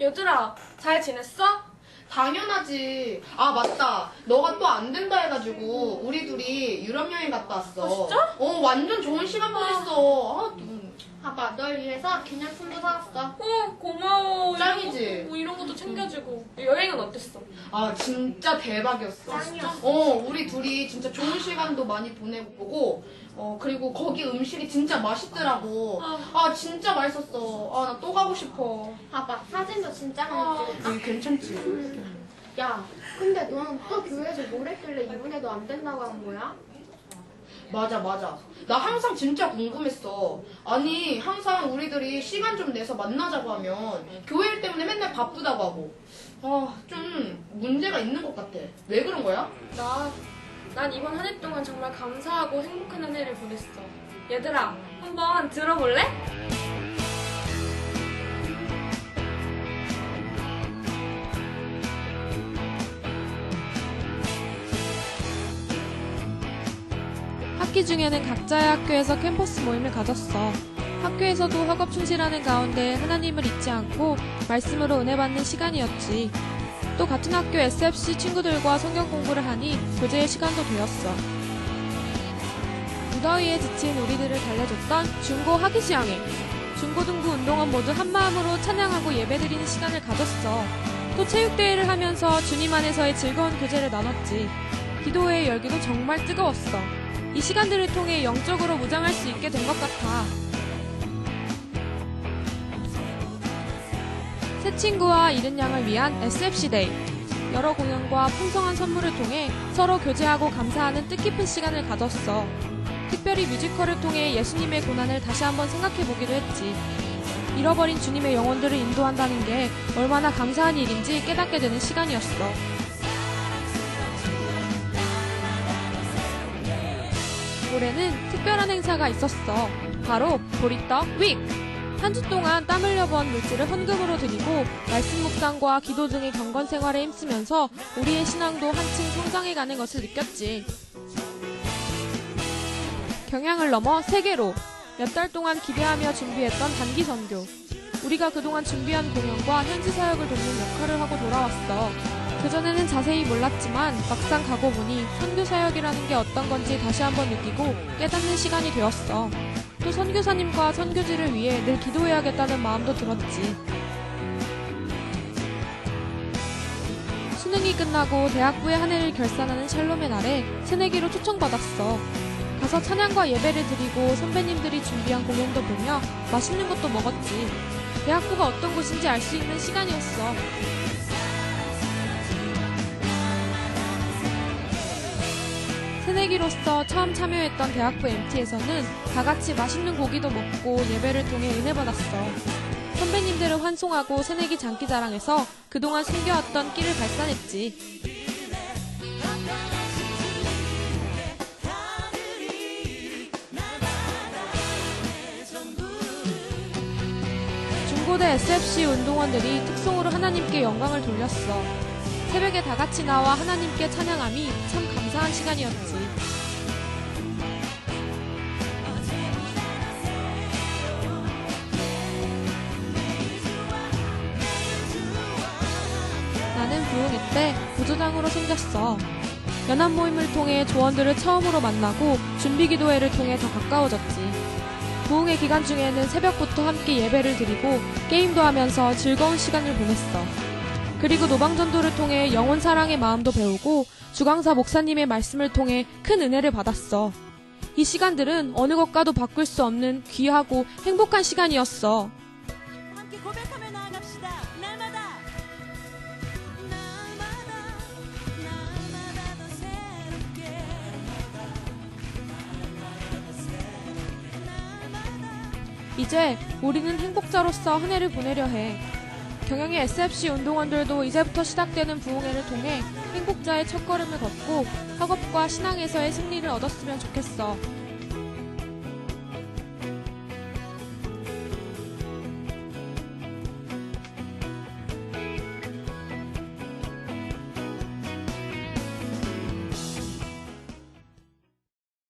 얘들아, 잘 지냈어? 당연하지. 아, 맞다. 너가 또 안 된다 해가지고, 우리 둘이 유럽 여행 갔다 왔어. 아, 진짜? 어, 완전 좋은 시간 보냈어. 아, 음. 아빠 널 위해서 기념품도 사왔어. 어, 고마워. 짱이지? 이런, 거, 뭐 이런 것도 챙겨주고. 여행은 어땠어? 아, 진짜 대박이었어. 짱이었어. 어, 우리 둘이 진짜 좋은 시간도 많이 보내고 보고, 어, 그리고 거기 음식이 진짜 맛있더라고. 아. 아, 진짜 맛있었어. 아, 나 또 가고 싶어. 아빠 사진도 진짜 아. 많이 찍었어. 음, 괜찮지? 야, 근데 너는 또 교회에서 뭘 했길래 이번에도 안 된다고 한 거야? 맞아, 맞아. 나 항상 진짜 궁금했어. 아니, 항상 우리들이 시간 좀 내서 만나자고 하면 교회 일 때문에 맨날 바쁘다고 하고. 아, 좀 문제가 있는 것 같아. 왜 그런 거야? 나, 난 이번 한 해 동안 정말 감사하고 행복한 한 해를 보냈어. 얘들아, 한번 들어볼래? 학기 중에는 각자의 학교에서 캠퍼스 모임을 가졌어. 학교에서도 학업 충실하는 가운데 하나님을 잊지 않고 말씀으로 은혜 받는 시간이었지. 또 같은 학교 SFC 친구들과 성경 공부를 하니 교제의 시간도 되었어. 무더위에 지친 우리들을 달래줬던 중고 학기 시향회. 중고등부 운동원 모두 한마음으로 찬양하고 예배드리는 시간을 가졌어. 또 체육대회를 하면서 주님 안에서의 즐거운 교제를 나눴지. 기도회의 열기도 정말 뜨거웠어. 이 시간들을 통해 영적으로 무장할 수 있게 된 것 같아. 새 친구와 잃은 양을 위한 SFC 데이. 여러 공연과 풍성한 선물을 통해 서로 교제하고 감사하는 뜻깊은 시간을 가졌어. 특별히 뮤지컬을 통해 예수님의 고난을 다시 한번 생각해 보기도 했지. 잃어버린 주님의 영혼들을 인도한다는 게 얼마나 감사한 일인지 깨닫게 되는 시간이었어. 올해는 특별한 행사가 있었어. 바로 보리떡 윅! 한 주 동안 땀 흘려 번 물질을 헌금으로 드리고 말씀 묵상과 기도 등의 경건 생활에 힘쓰면서 우리의 신앙도 한층 성장해가는 것을 느꼈지. 경향을 넘어 세계로 몇 달 동안 기대하며 준비했던 단기 선교. 우리가 그동안 준비한 공연과 현지 사역을 돕는 역할을 하고 돌아왔어. 그전에는 자세히 몰랐지만 막상 가고 보니 선교 사역이라는 게 어떤 건지 다시 한번 느끼고 깨닫는 시간이 되었어. 또 선교사님과 선교지를 위해 늘 기도해야겠다는 마음도 들었지. 수능이 끝나고 대학부의 한 해를 결산하는 샬롬의 날에 새내기로 초청받았어. 가서 찬양과 예배를 드리고 선배님들이 준비한 공연도 보며 맛있는 것도 먹었지. 대학부가 어떤 곳인지 알 수 있는 시간이었어. 새내기로서 처음 참여했던 대학부 MT에서는 다 같이 맛있는 고기도 먹고 예배를 통해 은혜 받았어. 선배님들을 환송하고 새내기 장기자랑에서 그동안 숨겨왔던 끼를 발산했지. 중고대 SFC 운동원들이 특송으로 하나님께 영광을 돌렸어. 새벽에 다 같이 나와 하나님께 찬양함이 참 감사한 시간이었지. 나는 부흥회 때 부조장으로 생겼어. 연합 모임을 통해 조원들을 처음으로 만나고 준비 기도회를 통해 더 가까워졌지. 부흥회 기간 중에는 새벽부터 함께 예배를 드리고 게임도 하면서 즐거운 시간을 보냈어. 그리고 노방전도를 통해 영혼 사랑의 마음도 배우고 주강사 목사님의 말씀을 통해 큰 은혜를 받았어. 이 시간들은 어느 것과도 바꿀 수 없는 귀하고 행복한 시간이었어. 함께 고백하며 나아갑시다. 날마다 날마다 날마다 더 새롭게 이제 우리는 행복자로서 한 해를 보내려 해. 경영의 SFC 운동원들도 이제부터 시작되는 부흥회를 통해 행복자의 첫걸음을 걷고 학업과 신앙에서의 승리를 얻었으면 좋겠어.